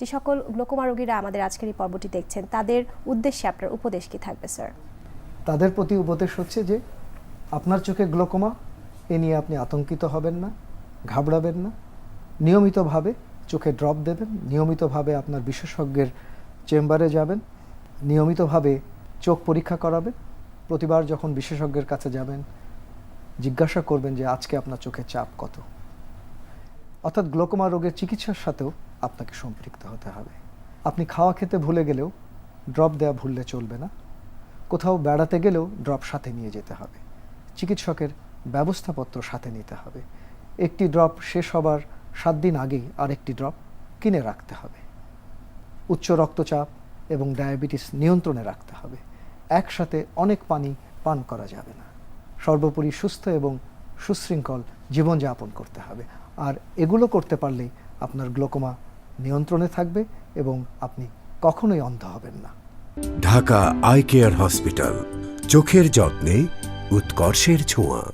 যে সকল গ্লোকোমা রোগীরা আমাদের আজকের এই পর্বটি দেখছেন, তাদের উদ্দেশ্যে আপনার উপদেশ কি থাকবে, স্যার? তাদের প্রতি উপদেশ হচ্ছে যে, আপনার চোখে গ্লোকোমা, এ নিয়ে আপনি আতঙ্কিত হবেন না, ঘাবড়াবেন না, নিয়মিতভাবে চোখে ড্রপ দেবেন, নিয়মিতভাবে আপনার বিশেষজ্ঞের চেম্বারে যাবেন, নিয়মিতভাবে চোখ পরীক্ষা করাবেন, প্রতিবার যখন বিশেষজ্ঞের কাছে যাবেন, জিজ্ঞাসা করবেন যে, আজকে আপনার চোখে চাপ কত? অর্থাৎ গ্লোকোমা রোগের চিকিৎসার সাথেও আপনাকে সম্পৃক্ত হতে হবে। আপনি খাওয়া খেতে ভুলে গেলেও ড্রপ দেওয়া ভুললে চলবে না। কোথাও বেড়াতে গেলেও ড্রপ সাথে নিয়ে যেতে হবে। চিকিৎসকের ব্যবস্থাপত্র সাথে নিতে হবে। একটি ড্রপ শেষ হবার সাত দিন আগেই আরেকটি ড্রপ কিনে রাখতে হবে। উচ্চ রক্তচাপ এবং ডায়াবেটিস নিয়ন্ত্রণে রাখতে হবে। একসাথে অনেক পানি পান করা যাবে না। সর্বোপরি সুস্থ এবং সুশৃঙ্খল জীবনযাপন করতে হবে। আর এগুলো করতে পারলেই আপনার গ্লোকোমা নিয়ন্ত্রণে থাকবে এবং আপনি কখনোই অন্ধ হবেন না। ঢাকা আই কেয়ার হসপিটাল, চোখের যত্নে, উৎকর্ষের ছোঁয়া।